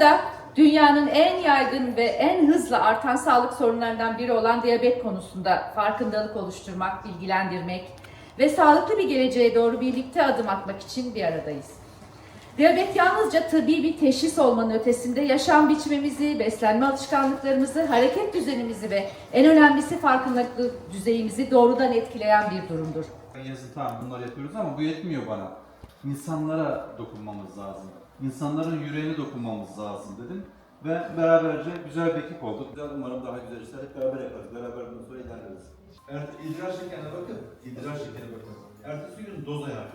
da dünyanın en yaygın ve en hızlı artan sağlık sorunlarından biri olan diyabet konusunda farkındalık oluşturmak, bilgilendirmek ve sağlıklı bir geleceğe doğru birlikte adım atmak için bir aradayız. Diyabet yalnızca tıbbi bir teşhis olmanın ötesinde yaşam biçimimizi, beslenme alışkanlıklarımızı, hareket düzenimizi ve en önemlisi farkındalık düzeyimizi doğrudan etkileyen bir durumdur. Yazın tamam bunlar yapıyoruz ama bu yetmiyor bana. İnsanlara dokunmamız lazım. İnsanların yüreğine dokunmamız lazım dedim. Ve beraberce güzel bir ekip olduk. Güzel umarım daha güzel işler hep beraber yaparız. Beraber bundan sonra ilerleriz. Evet, idrar şekerine bakın. İdrar şekerine bakın. Ertesi gün doz ayarı.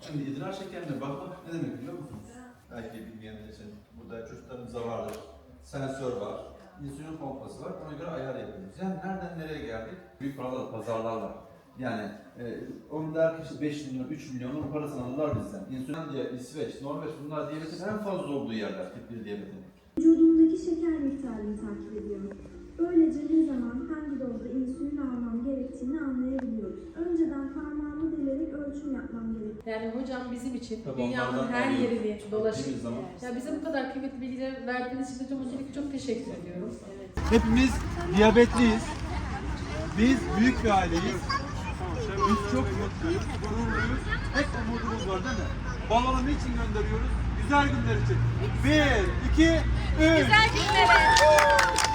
Şimdi idrar şekerine bakmak ne demek biliyor musunuz? Belki bilmeyenler için burada çocuklarımızda vardır. Sensör var. insülin pompası var. Ona göre ayar yapıyoruz. Yani nereden nereye geldik? Büyük paralar, pazarlarlar. Yani e, onu der ki işte 5 milyon, 3 milyon onun parasını alırlar bizden. İnsülin diye İsveç, Norveç bunlar diyabetin en fazla olduğu yerler tip 1 diyabetin. Vücudumdaki şeker miktarını takip ediyor. Böylece ne zaman hangi dozda insülin almam gerektiğini anlayabiliyoruz. Önceden parmağımı delerek ölçüm yapmam gerekiyor. Yani hocam bizim için Tabii dünyanın onlardan her yerini dolaşıp Gittiğimiz zaman. ya bize bu kadar kıymetli bilgiler verdiğiniz için hocam öncelikle çok teşekkür ediyorum. Hepimiz diyabetliyiz. Biz büyük bir aileyiz. Biz çok mutluyuz, gururluyuz. Hep umudumuz var değil mi? Balonu niçin gönderiyoruz? Güzel günler için. Bir, iki, üç. Güzel günlere.